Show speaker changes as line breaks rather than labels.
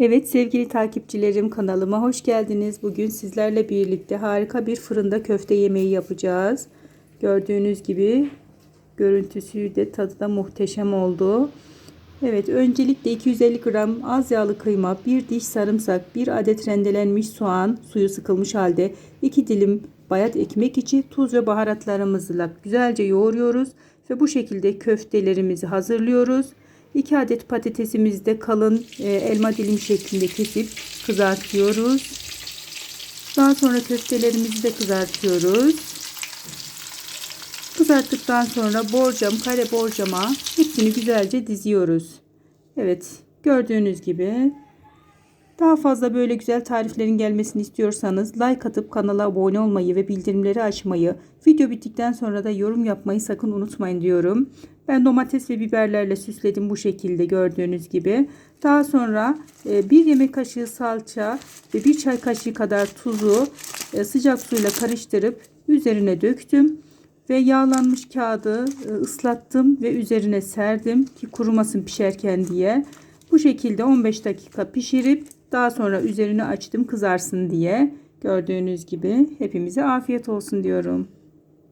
Evet sevgili takipçilerim kanalıma hoş geldiniz. Bugün sizlerle birlikte harika bir fırında köfte yemeği yapacağız. Gördüğünüz gibi görüntüsü de tadı da muhteşem oldu. Evet öncelikle 250 gram az yağlı kıyma, 1 diş sarımsak, 1 adet rendelenmiş soğan, suyu sıkılmış halde, 2 dilim bayat ekmek içi tuz ve baharatlarımızla güzelce yoğuruyoruz ve bu şekilde köftelerimizi hazırlıyoruz. 2 adet patatesimizi de kalın e, elma dilim şeklinde kesip kızartıyoruz. Daha sonra köftelerimizi de kızartıyoruz. Kızarttıktan sonra borcam, kare borcama hepsini güzelce diziyoruz. Evet, gördüğünüz gibi daha fazla böyle güzel tariflerin gelmesini istiyorsanız like atıp kanala abone olmayı ve bildirimleri açmayı, video bittikten sonra da yorum yapmayı sakın unutmayın diyorum. Ben domates ve biberlerle süsledim bu şekilde gördüğünüz gibi. Daha sonra e, bir yemek kaşığı salça ve bir çay kaşığı kadar tuzu e, sıcak suyla karıştırıp üzerine döktüm ve yağlanmış kağıdı e, ıslattım ve üzerine serdim ki kurumasın pişerken diye. Bu şekilde 15 dakika pişirip daha sonra üzerine açtım kızarsın diye. Gördüğünüz gibi hepimize afiyet olsun diyorum.